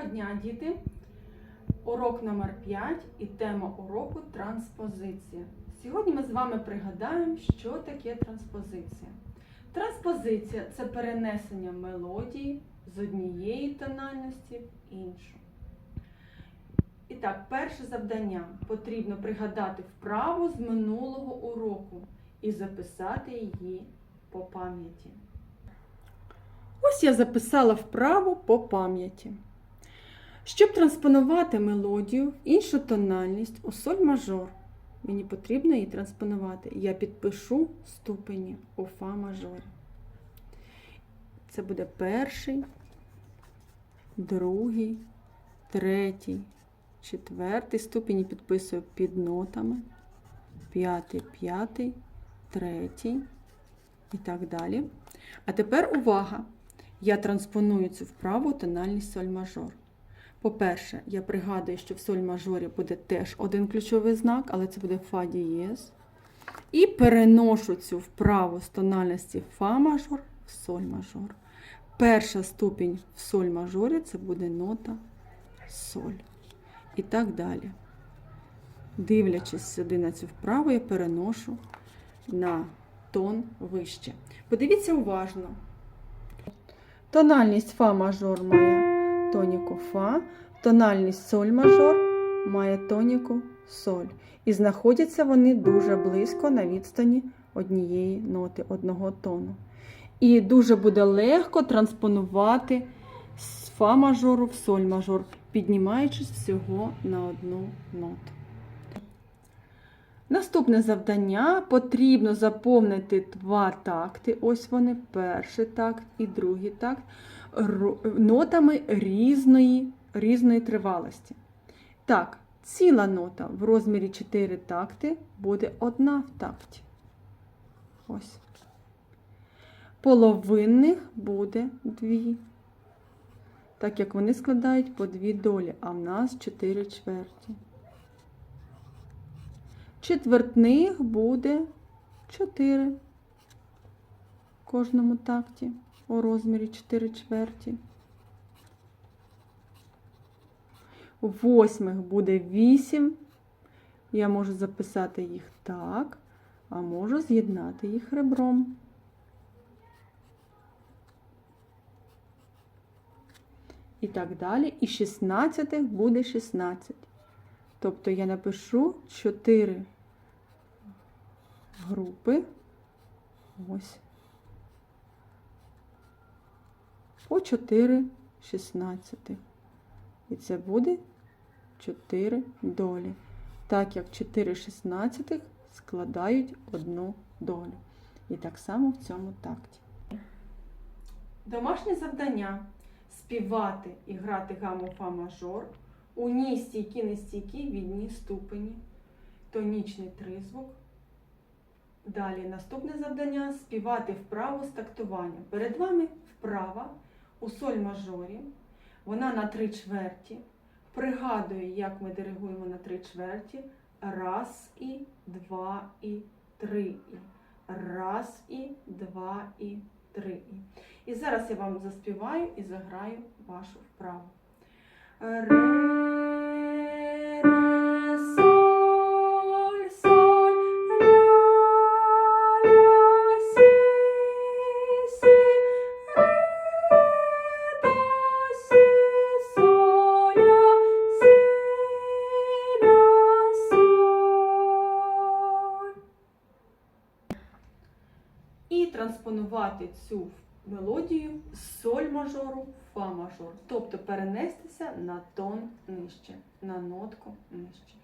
Доброго дня, діти! Урок номер 5 і тема уроку транспозиція. Сьогодні ми з вами пригадаємо, що таке транспозиція. Транспозиція це перенесення мелодії з однієї тональності в іншу. І так, перше завдання потрібно пригадати вправу з минулого уроку і записати її по пам'яті. Ось я записала вправу по пам'яті. Щоб транспонувати мелодію в іншу тональність у соль мажор, мені потрібно її транспонувати. Я підпишу ступені у фа мажорі. Це буде перший, другий, третій, четвертий ступені підписую під нотами, п'ятий, п'ятий, третій і так далі. А тепер увага! Я транспоную цю вправу тональність соль мажор. По-перше, я пригадую, що в соль мажорі буде теж один ключовий знак, але це буде фа дієз. І переношу цю вправу з тональності фа мажор в соль мажор. Перша ступінь в соль мажорі це буде нота соль. І так далі. Дивлячись сюди на цю вправу, я переношу на тон вище. Подивіться уважно. Тональність фа мажор має тоніку фа, тональність соль мажор має тоніку соль. І знаходяться вони дуже близько на відстані однієї ноти, одного тону. І дуже буде легко транспонувати з фа мажору в соль мажор, піднімаючись всього на одну ноту. Наступне завдання потрібно заповнити два такти. Ось вони, перший такт і другий такт, нотами різної, різної тривалості. Так, ціла нота в розмірі 4 такти буде одна в такті. Ось. Половинних буде дві. Так як вони складають по дві долі, а в нас 4 чверті. Четвертних буде 4 в кожному такті у розмірі 4 чверті. У Восьмих буде 8. Я можу записати їх так, а можу з'єднати їх ребром. І так далі. І 16 буде 16. Тобто я напишу 4 групи. Ось. По 4 16. І це буде 4 долі. Так як 4 16 складають одну долю. І так само в цьому такті. Домашнє завдання співати і грати гаму фа мажор у ній стійкі нестійкі відні ступені, тонічний тризвук. Далі наступне завдання співати вправу з тактуванням. Перед вами вправа у соль мажорі. Вона на три чверті. Пригадую, як ми диригуємо на три чверті. Раз і, два і, три і. Раз і, два і, три і. І зараз я вам заспіваю і заграю вашу вправу. Ре, транспонувати цю мелодію з соль мажору в фа мажор, тобто перенестися на тон нижче, на нотку нижче.